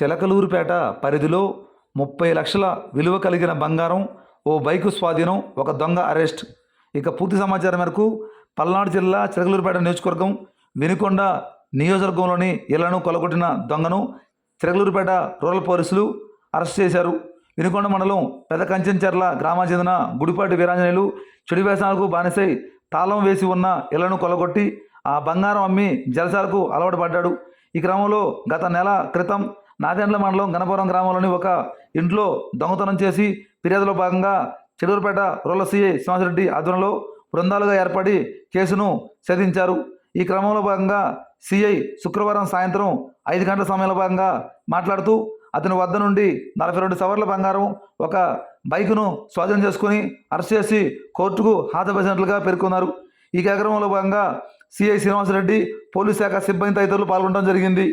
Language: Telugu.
చిలకలూరుపేట పరిధిలో ముప్పై లక్షల విలువ కలిగిన బంగారం ఓ బైకు స్వాధీనం ఒక దొంగ అరెస్ట్. ఇక పూర్తి సమాచారం మేరకు పల్నాడు జిల్లా చిలకలూరుపేట నియోజకవర్గం వినుకొండ నియోజకవర్గంలోని ఇళ్ళను కొలగొట్టిన దొంగను చిలకలూరుపేట రూరల్ పోలీసులు అరెస్ట్ చేశారు. వినుకొండ మండలం పెద్ద కంచెంచెర్ల గ్రామానికి చెందిన గుడిపాటి వీరాంజనేయులు చెడు వ్యసనాలకు బానిసై తాళం వేసి ఉన్న ఇళ్ళను కొలగొట్టి ఆ బంగారం అమ్మి జలసాలకు అలవాటు పడ్డాడు. ఈ క్రమంలో గత నెల క్రితం నాదెండ్ల మండలం గణపురం గ్రామంలోని ఒక ఇంట్లో దొంగతనం చేసి ఫిర్యాదులో భాగంగా చెడూరుపేట రూరల్ సిఐ శ్రీనివాసరెడ్డి ఆధ్వర్యంలో బృందాలుగా ఏర్పడి కేసును ఛేదించారు ఈ క్రమంలో భాగంగా సిఐ శుక్రవారం సాయంత్రం ఐదు గంటల సమయంలో భాగంగా మాట్లాడుతూ అతని వద్ద నుండి నలభై రెండు సవర్ల బంగారం ఒక బైకును స్వాధీనం చేసుకుని అరెస్ట్ చేసి కోర్టుకు హాజరుపరిచినట్లుగా పేర్కొన్నారు. ఈ కార్యక్రమంలో భాగంగా సిఐ శ్రీనివాసరెడ్డి పోలీస్ శాఖ సిబ్బంది తదితరులు పాల్గొనడం జరిగింది.